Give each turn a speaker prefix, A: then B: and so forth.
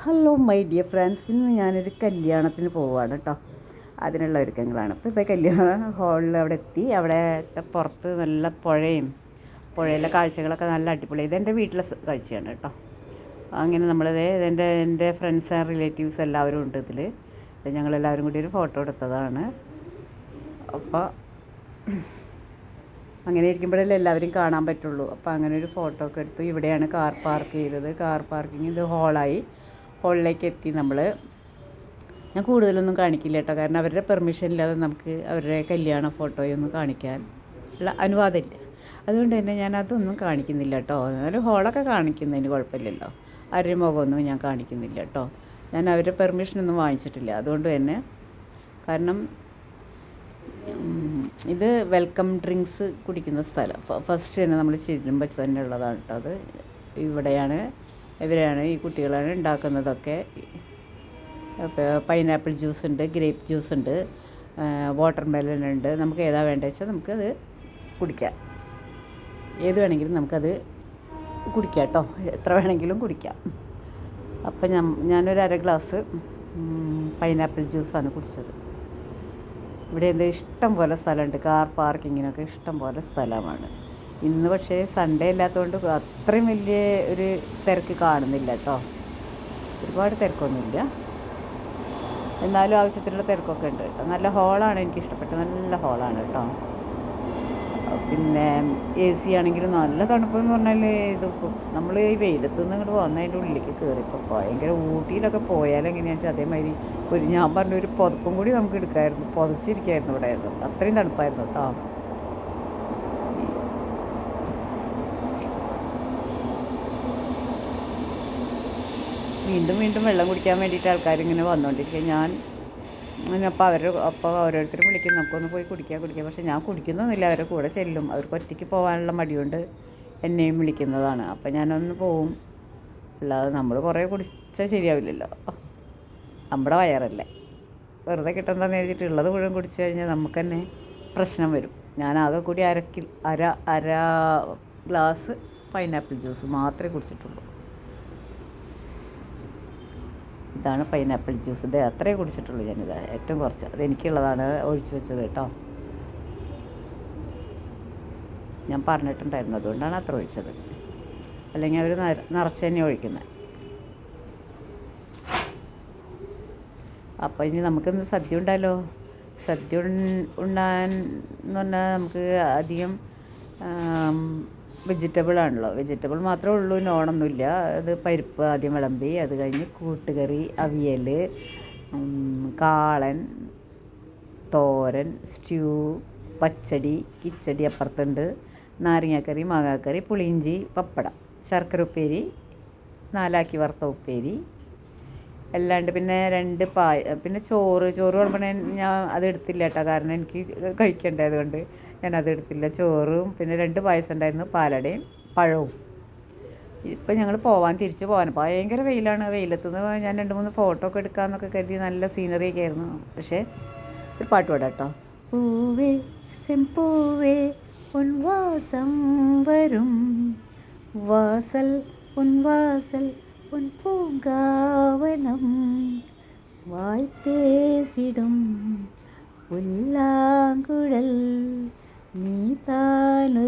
A: Hello my dear friends ഇന്ന് ഞാനൊരു കല്യാണത്തിന് പോവുകയാണ് കേട്ടോ അതിനുള്ള ഒരുക്കങ്ങളാണ്. അപ്പോൾ ഇപ്പോൾ കല്യാണ ഹാളിൽ അവിടെ എത്തി. അവിടെ പുറത്ത് നല്ല പുഴയും പുഴയിലെ കാഴ്ചകളൊക്കെ നല്ല അടിപൊളി. ഇതെന്റെ വീട്ടിലെ കാഴ്ചയാണ് കേട്ടോ അങ്ങനെ നമ്മളിത് ഇതെന്റെ എന്റെ ഫ്രണ്ട്സ് ആൻഡ് റിലേറ്റീവ്സ് എല്ലാവരും ഉണ്ട് ഇതിൽ ഞങ്ങളെല്ലാവരും കൂടി ഒരു ഫോട്ടോ എടുത്തതാണ്. അപ്പോൾ അങ്ങനെ ഇരിക്കുമ്പോഴല്ലേ എല്ലാവരും കാണാൻ പറ്റുള്ളൂ. അപ്പോൾ അങ്ങനെ ഒരു ഫോട്ടോ ഒക്കെ എടുത്തു. ഇവിടെയാണ് കാർ പാർക്ക് ചെയ്തത്. കാർ പാർക്കിംഗ് ഇത് ഹോളായി ഹോളിലേക്ക് എത്തി നമ്മൾ ഞാൻ കൂടുതലൊന്നും കാണിക്കില്ല കേട്ടോ. കാരണം അവരുടെ പെർമിഷൻ ഇല്ലാതെ നമുക്ക് അവരുടെ കല്യാണ ഫോട്ടോയൊന്നും കാണിക്കാൻ ഉള്ള അനുവാദമില്ല. അതുകൊണ്ട് തന്നെ ഞാൻ അതൊന്നും കാണിക്കുന്നില്ല കേട്ടോ. എന്നാലും ഹോളൊക്കെ കാണിക്കുന്നതിന് കുഴപ്പമില്ലല്ലോ. ആരുടെ മുഖമൊന്നും ഞാൻ കാണിക്കുന്നില്ല കേട്ടോ. ഞാൻ അവരുടെ പെർമിഷനൊന്നും വാങ്ങിച്ചിട്ടില്ല. അതുകൊണ്ട് തന്നെ കാരണം ഇത് വെൽക്കം ഡ്രിങ്ക്സ് കുടിക്കുന്ന സ്ഥലം. ഫസ്റ്റ് തന്നെ നമ്മൾ ചെല്ലുമ്പോൾ തന്നെ ഉള്ളതാണ് കേട്ടോ അത്. ഇവിടെയാണ് ഇവരാണ് ഈ കുട്ടികളാണ് ഉണ്ടാക്കുന്നതൊക്കെ. പൈനാപ്പിൾ ജ്യൂസ് ഉണ്ട് ഗ്രേപ്പ് ജ്യൂസ് ഉണ്ട് വാട്ടർ മെലൺ ഉണ്ട്. നമുക്ക് ഏതാ വേണ്ടത് വെച്ചാൽ നമുക്കത് കുടിക്കാം. ഏത് വേണമെങ്കിലും നമുക്കത് കുടിക്കാം കേട്ടോ എത്ര വേണമെങ്കിലും കുടിക്കാം. അപ്പം ഞാൻ ഞാനൊരു അര ഗ്ലാസ് പൈനാപ്പിൾ ജ്യൂസാണ് കുടിച്ചത്. ഇവിടെ എന്താ ഇഷ്ടം പോലെ സ്ഥലമുണ്ട്. കാർ പാർക്കിങ്ങിനൊക്കെ ഇഷ്ടം പോലെ സ്ഥലമാണ്. ഇന്ന് പക്ഷേ സൺഡേ ഇല്ലാത്തതുകൊണ്ട് അത്രയും വലിയ ഒരു തിരക്ക് കാണുന്നില്ല കേട്ടോ ഒരുപാട് തിരക്കൊന്നുമില്ല. എന്നാലും ആവശ്യത്തിനുള്ള തിരക്കൊക്കെ ഉണ്ട്. കേട്ടോ നല്ല ഹോളാണ് എനിക്ക് ഇഷ്ടപ്പെട്ടത് നല്ല ഹോളാണ് കേട്ടോ പിന്നെ എ സി ആണെങ്കിലും നല്ല തണുപ്പെന്ന് പറഞ്ഞാൽ ഇത് നമ്മൾ ഈ വെയിലത്ത് നിന്ന് ഇങ്ങോട്ട് വന്നതിന്റെ ഉള്ളിലേക്ക് കയറിപ്പോൾ ഭയങ്കര ഊട്ടിയിലൊക്കെ പോയാൽ എങ്ങനെയാണെന്ന് വെച്ചാൽ അതേമാതിരി ഒരു ഞാൻ പറഞ്ഞ ഒരു പുതപ്പും കൂടി നമുക്ക് എടുക്കാമായിരുന്നു പുതച്ചിരിക്കായിരുന്നു ഇവിടെ. അത്രയും തണുപ്പായിരുന്നു കേട്ടോ വീണ്ടും വീണ്ടും വെള്ളം കുടിക്കാൻ വേണ്ടിയിട്ട് ആൾക്കാരിങ്ങനെ വന്നുകൊണ്ടിരിക്കുക ഞാൻ അപ്പോൾ അവർ അപ്പോൾ ഓരോരുത്തരും വിളിക്കും നമുക്കൊന്ന് പോയി കുടിക്കാൻ കുടിക്കാം. പക്ഷേ ഞാൻ കുടിക്കുന്നൊന്നുമില്ല. അവരെ കൂടെ ചെല്ലും. അവർക്ക് ഒറ്റയ്ക്ക് പോകാനുള്ള മടിയുണ്ട് എന്നെയും വിളിക്കുന്നതാണ്. അപ്പോൾ ഞാനൊന്ന് പോവും. അല്ലാതെ നമ്മൾ കുറേ കുടിച്ചാൽ ശരിയാവില്ലല്ലോ. നമ്മുടെ വയറല്ലേ. വെറുതെ കിട്ടണ്ടെന്ന് ഉള്ളത് മുഴുവൻ കുടിച്ചു കഴിഞ്ഞാൽ നമുക്ക് തന്നെ പ്രശ്നം വരും. ഞാൻ ആകെ കൂടി അര കിൽ അര അര ഗ്ലാസ് പൈനാപ്പിൾ ജ്യൂസ് മാത്രമേ കുടിച്ചിട്ടുള്ളൂ. ഇതാണ് പൈനാപ്പിൾ ജ്യൂസ് ഇത് അത്രേ കുടിച്ചിട്ടുള്ളൂ ഞാനിത്. ഏറ്റവും കുറച്ച്. അത് എനിക്കുള്ളതാണ് ഒഴിച്ചു വെച്ചത് കേട്ടോ. ഞാൻ പറഞ്ഞിട്ടുണ്ടായിരുന്നു. അതുകൊണ്ടാണ് അത്ര ഒഴിച്ചത്. അല്ലെങ്കിൽ അവർ നിറച്ച് തന്നെ ഒഴിക്കുന്നത് അപ്പോൾ ഇനി നമുക്കിന്ന് സദ്യ ഉണ്ടല്ലോ സദ്യ ഉണ്ടാൻ എന്ന് പറഞ്ഞാൽ നമുക്ക് അധികം വെജിറ്റബിൾ ആണല്ലോ. വെജിറ്റബിൾ മാത്രമേ ഉള്ളൂ നോണൊന്നുമില്ല. അത് പരിപ്പ് ആദ്യം വിളമ്പി അത് കഴിഞ്ഞ് കൂട്ടുകറി അവിയൽ കാളൻ തോരൻ സ്റ്റ്യൂ പച്ചടി കിച്ചടി അപ്പുറത്തുണ്ട് നാരങ്ങാക്കറി മാങ്ങാക്കറി പുളിയിഞ്ചി പപ്പടം ശർക്കര ഉപ്പേരി നാലാക്കി വറുത്ത ഉപ്പേരി അല്ലാണ്ട് പിന്നെ രണ്ട് പായ പിന്നെ ചോറ് ചോറ് വിളമ്പണ ഞാൻ അത് എടുത്തില്ല കേട്ടോ. കാരണം എനിക്ക് കഴിക്കണ്ടേ അതുകൊണ്ട് ഞാൻ അത് എടുത്തില്ല. ചോറും പിന്നെ രണ്ട് പായസം ഉണ്ടായിരുന്നു. പാലടയും പഴവും. ഇപ്പം ഞങ്ങൾ പോവാൻ തിരിച്ച് പോകാൻ ഭയങ്കര വെയിലാണ്. വെയിലത്തുനിന്ന് ഞാൻ രണ്ട് മൂന്ന് ഫോട്ടോ ഒക്കെ എടുക്കാമെന്നൊക്കെ കരുതി നല്ല സീനറി ഒക്കെ ആയിരുന്നു. പക്ഷേ ഒരു പാട്ട് പാടാം കേട്ടോ. പൂവേ സെമ്പൂവേ ഉൻവാസം വരും. വാസൽ ഉൻവാസൽ പൊൻ പൂങ്കാവനം. വായ്പേസിടും പുല്ലാങ്കുഴൽ. గీతాలు